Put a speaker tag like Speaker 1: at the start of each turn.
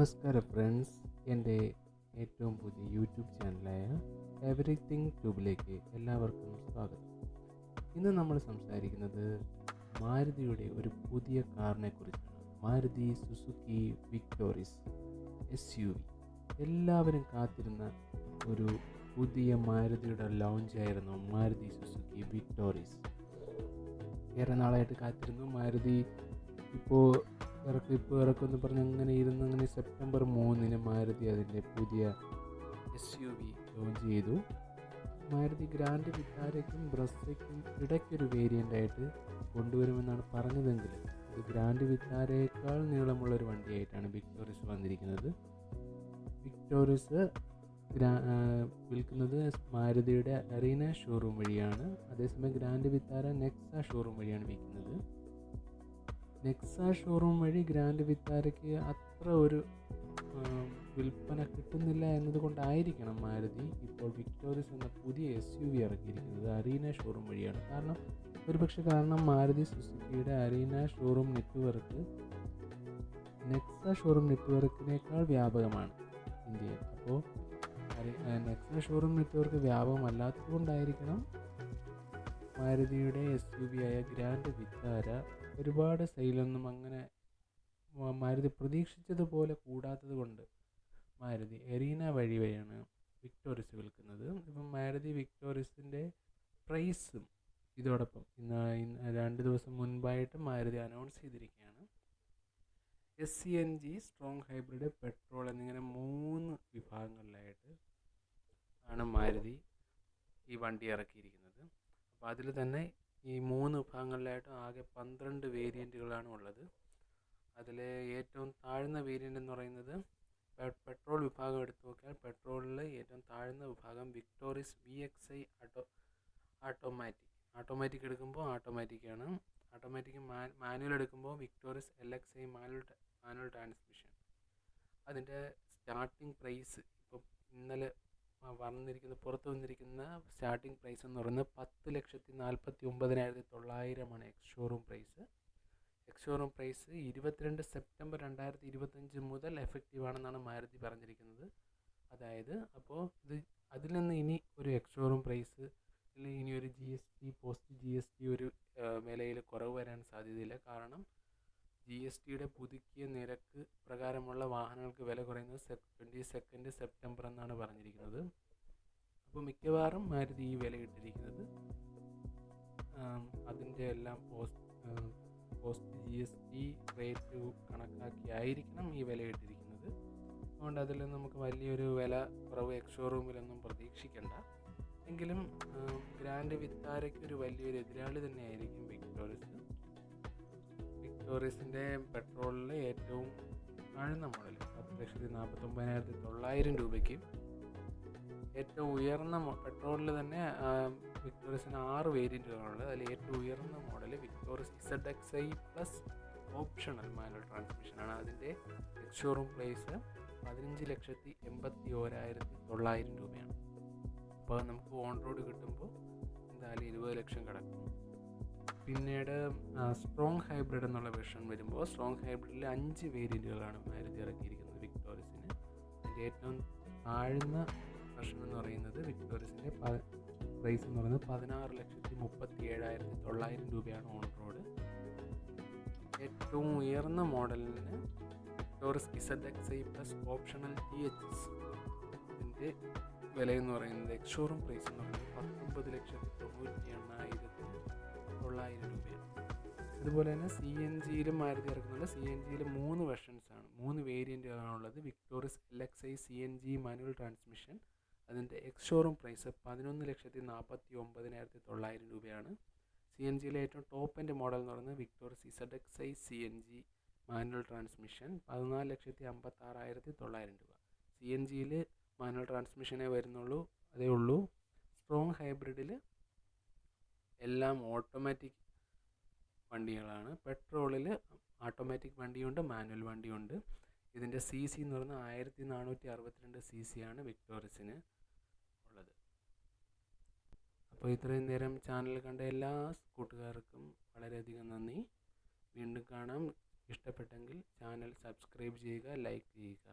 Speaker 1: നമസ്കാരം ഫ്രണ്ട്സ് എന്റെ ഏറ്റവും പുതിയ യൂട്യൂബ് ചാനലായ എവറിത്തിങ് ട്യൂബിലേക്ക് എല്ലാവർക്കും സ്വാഗതം. ഇന്ന് നമ്മൾ സംസാരിക്കുന്നത് മാരുതിയുടെ ഒരു പുതിയ കാറിനെ കുറിച്ചാണ്. Maruti Suzuki Victoris S U V എല്ലാവരും കാത്തിരുന്ന ഒരു പുതിയ മാരുതിയുടെ ലോഞ്ചായിരുന്നു മാരുതി സുസുക്കി വിക്ടോറിസ് ഏറെ നാളായിട്ട് കാത്തിരുന്നു മാരുതി. ഇപ്പോൾ ഇറക്കും ഇപ്പോൾ ഇറക്കുമെന്ന് പറഞ്ഞ് അങ്ങനെ ഇരുന്ന് അങ്ങനെ സെപ്റ്റംബർ മൂന്നിന് മാരുതി അതിന്റെ പുതിയ എസ് യു വി ലോഞ്ച് ചെയ്തു. മാരുതി ഗ്രാൻഡ് വിറ്റാരയ്ക്കും ബ്രസയ്ക്കും ഇടയ്ക്കൊരു വേരിയന്റ് ആയിട്ട് കൊണ്ടുവരുമെന്നാണ് പറഞ്ഞതെങ്കിൽ ഇത് ഗ്രാൻഡ് വിത്താരയേക്കാൾ നീളമുള്ളൊരു വണ്ടിയായിട്ടാണ് വിക്ടോറിയസ് വന്നിരിക്കുന്നത്. വിക്ടോറിയസ് വിൽക്കുന്നത് മാരുതിയുടെ അറീന ഷോറൂം വഴിയാണ്. അതേസമയം ഗ്രാൻഡ് വിത്താര നെക്സ ഷോറൂം വഴിയാണ് വിൽക്കുന്നത്. നെക്സ ഷോറൂം വഴി ഗ്രാൻഡ് വിത്താരയ്ക്ക് അത്ര ഒരു വിൽപ്പന കിട്ടുന്നില്ല എന്നതുകൊണ്ടായിരിക്കണം മാരുതി ഇപ്പോൾ വിക്ടോറിയസ് എന്ന പുതിയ എസ് യു വി ഇറക്കിയിരിക്കുന്നത് അറീന ഷോറൂം വഴിയാണ്. കാരണം ഒരുപക്ഷെ കാരണം Maruti സുസുക്കിയുടെ Arena showroom network Nexa showroom നെറ്റ്വർക്കിനേക്കാൾ വ്യാപകമാണ് ഇന്ത്യയിൽ. അപ്പോൾ നെക്സ ഷോറൂം നെറ്റ്വർക്ക് വ്യാപകമല്ലാത്തതുകൊണ്ടായിരിക്കണം മാരുതിയുടെ എസ് യു വി ആയ ഗ്രാൻഡ് വിത്താര ഒരുപാട് സെയിലൊന്നും അങ്ങനെ മാരുതി പ്രതീക്ഷിച്ചതുപോലെ കൂടാത്തത് കൊണ്ട് മാരുതി എറീന വഴി വഴിയാണ് വിക്ടോറിയസ് വിൽക്കുന്നത്. ഇപ്പം മാരുതി വിക്ടോറിയസിന്റെ പ്രൈസും ഇതോടൊപ്പം ഇന്ന് ഇന്ന് രണ്ട് ദിവസം മുൻപായിട്ട് മാരുതി അനൗൺസ് ചെയ്തിരിക്കുകയാണ്. S C N G strong hybrid petrol എന്നിങ്ങനെ മൂന്ന് വിഭാഗങ്ങളിലായിട്ട് ആണ് മാരുതി ഈ വണ്ടി ഇറക്കിയിരിക്കുന്നത്. അപ്പോൾ അതിൽ തന്നെ ഈ മൂന്ന് വിഭാഗങ്ങളിലായിട്ട് ആകെ പന്ത്രണ്ട് വേരിയന്റുകളാണ് ഉള്ളത്. അതിൽ ഏറ്റവും താഴ്ന്ന വേരിയന്റ് എന്ന് പറയുന്നത് പെട്രോൾ വിഭാഗം എടുത്തു നോക്കിയാൽ പെട്രോളിൽ ഏറ്റവും താഴ്ന്ന വിഭാഗം Victoris V X I auto automatic. Automatic എടുക്കുമ്പോൾ ഓട്ടോമാറ്റിക്കാണ് ആട്ടോമാറ്റിക് മാനുവൽ എടുക്കുമ്പോൾ Victoris L X I manual manual transmission. അതിന്റെ സ്റ്റാർട്ടിംഗ് പ്രൈസ് ഇപ്പം ഇന്നലെ വന്നിരിക്കുന്ന പുറത്ത് വന്നിരിക്കുന്ന സ്റ്റാർട്ടിംഗ് പ്രൈസ് എന്ന് പറയുന്നത് പത്ത് ലക്ഷത്തി നാൽപ്പത്തി ഒമ്പതിനായിരത്തി തൊള്ളായിരമാണ് ex showroom price ex showroom price ഇരുപത്തിരണ്ട് സെപ്റ്റംബർ രണ്ടായിരത്തി ഇരുപത്തഞ്ച് മുതൽ എഫക്റ്റീവ് ആണെന്നാണ് മാരുതി പറഞ്ഞിരിക്കുന്നത്. അതായത് അപ്പോൾ ഇത് അതിൽ നിന്ന് ഇനി ഒരു എക്സ് ഷോറൂം പ്രൈസ് അല്ലെങ്കിൽ ഇനി ഒരു G S T post G S T ഒരു വിലയിൽ കുറവ് വരാൻ സാധ്യതയില്ല കാരണം ജി എസ് ടിയുടെ പുതുക്കിയ നിരക്ക് പ്രകാരമുള്ള വാഹനങ്ങൾക്ക് വില കുറയുന്നത് സെ ട്വന്റി സെക്കൻഡ് സെപ്റ്റംബർ എന്നാണ് പറഞ്ഞിരിക്കുന്നത്. അപ്പോൾ മിക്കവാറും മാരുതി ഈ വില ഇട്ടിരിക്കുന്നത്. അതിന്റെ എല്ലാം post post G S T rate കണക്കാക്കിയായിരിക്കണം ഈ വില ഇട്ടിരിക്കുന്നത്. അതുകൊണ്ട് അതിൽ നമുക്ക് വലിയൊരു വില കുറവ് എക്സ്ഷോറൂമിലൊന്നും പ്രതീക്ഷിക്കേണ്ട. എങ്കിലും ഗ്രാൻഡ് വിത്താരയ്ക്ക് ഒരു വലിയൊരു എതിരാളി തന്നെയായിരിക്കും വിക്ടോറിയസ് വിക്ടോറിയസിന്റെ പെട്രോളിലെ ഏറ്റവും താഴ്ന്ന മോഡൽ പത്ത് ലക്ഷത്തി നാൽപ്പത്തൊമ്പതിനായിരത്തി തൊള്ളായിരം രൂപയ്ക്ക്. ഏറ്റവും ഉയർന്ന പെട്രോളിൽ തന്നെ വിക്ടോറിയസിന് ആറ് വേരിയന്റുകളുള്ളത് അതിൽ ഏറ്റവും ഉയർന്ന model Victoris Z X I plus optional manual ട്രാൻസ്മിഷനാണ്. അതിന്റെ എക്സ് ഷോറൂം പ്രൈസ് പതിനഞ്ച് ലക്ഷത്തി എൺപത്തി ഓരായിരത്തി തൊള്ളായിരം രൂപയാണ്. അപ്പോൾ നമുക്ക് ഓൺ റോഡ് കിട്ടുമ്പോൾ എന്തായാലും ഇരുപത് ലക്ഷം കിടക്കും. പിന്നീട് സ്ട്രോങ് ഹൈബ്രിഡ് എന്നുള്ള വെർഷൻ വരുമ്പോൾ സ്ട്രോങ് ഹൈബ്രിഡിൽ അഞ്ച് വേരിയന്റുകളാണ് മാരുതി ഇറക്കിയിരിക്കുന്നത് വിക്ടോറിയസിന്. അതിന്റെ ഏറ്റവും താഴ്ന്ന വെർഷൻ എന്ന് പറയുന്നത് വിക്ടോറിയസിന്റെ പ്രൈസ് എന്ന് പറയുന്നത് പതിനാറ് ലക്ഷത്തി മുപ്പത്തി ഏഴായിരത്തി തൊള്ളായിരം രൂപയാണ് ഓൺ റോഡ് ഏറ്റവും ഉയർന്ന മോഡലിന് Victoris Z X I plus optional T H S ഇതിന്റെ വില എന്ന് പറയുന്നത് എക്സ് പ്രൈസ് എന്ന് പറയുന്നത് പത്തൊമ്പത് ലക്ഷത്തി തൊണ്ണൂറ്റി എണ്ണായിരത്തി തൊള്ളായിരം രൂപയാണ്. അതുപോലെ തന്നെ സി എൻ ജിയിലും മാരുതി ഇറക്കുന്നുണ്ട്. സി എൻ ജിയിൽ മൂന്ന് വെർഷൻസ് ആണ്. മൂന്ന് വേരിയന്റുകളാണുള്ളത് Victoris L X I C N G manual transmission അതിന്റെ എക്സ് ഷോറൂം പ്രൈസ് പതിനൊന്ന് ലക്ഷത്തി നാൽപ്പത്തി ഒമ്പതിനായിരത്തി തൊള്ളായിരം രൂപയാണ്. സി എൻ ജിയിലെ ഏറ്റവും ടോപ്പ് എന്റെ മോഡൽ എന്ന് പറയുന്നത് Victoris Z X I C N G manual transmission പതിനാല് ലക്ഷത്തി അമ്പത്താറായിരത്തി തൊള്ളായിരം രൂപ. സി എൻ ജിയിൽ മാനുവൽ ട്രാൻസ്മിഷനേ വരുന്നുള്ളൂ. അതേ ഉള്ളൂ. സ്ട്രോങ് ഹൈബ്രിഡിൽ എല്ലാം ഓട്ടോമാറ്റിക് വണ്ടികളാണ്. പെട്രോളിൽ ഓട്ടോമാറ്റിക് വണ്ടിയുണ്ട് മാനുവൽ വണ്ടിയുണ്ട്. ഇതിന്റെ സി സി എന്ന് പറഞ്ഞാൽ ആയിരത്തി നാനൂറ്റി അറുപത്തിരണ്ട് സി സി ആണ് വിക്ടോറിയസിന് ഉള്ളത്. അപ്പോൾ ഇത്രയും നേരം ചാനൽ കണ്ട എല്ലാ കൂട്ടുകാർക്കും വളരെയധികം നന്ദി. വീണ്ടും കാണാം. ഇഷ്ടപ്പെട്ടെങ്കിൽ ചാനൽ സബ്സ്ക്രൈബ് ചെയ്യുക ലൈക്ക് ചെയ്യുക.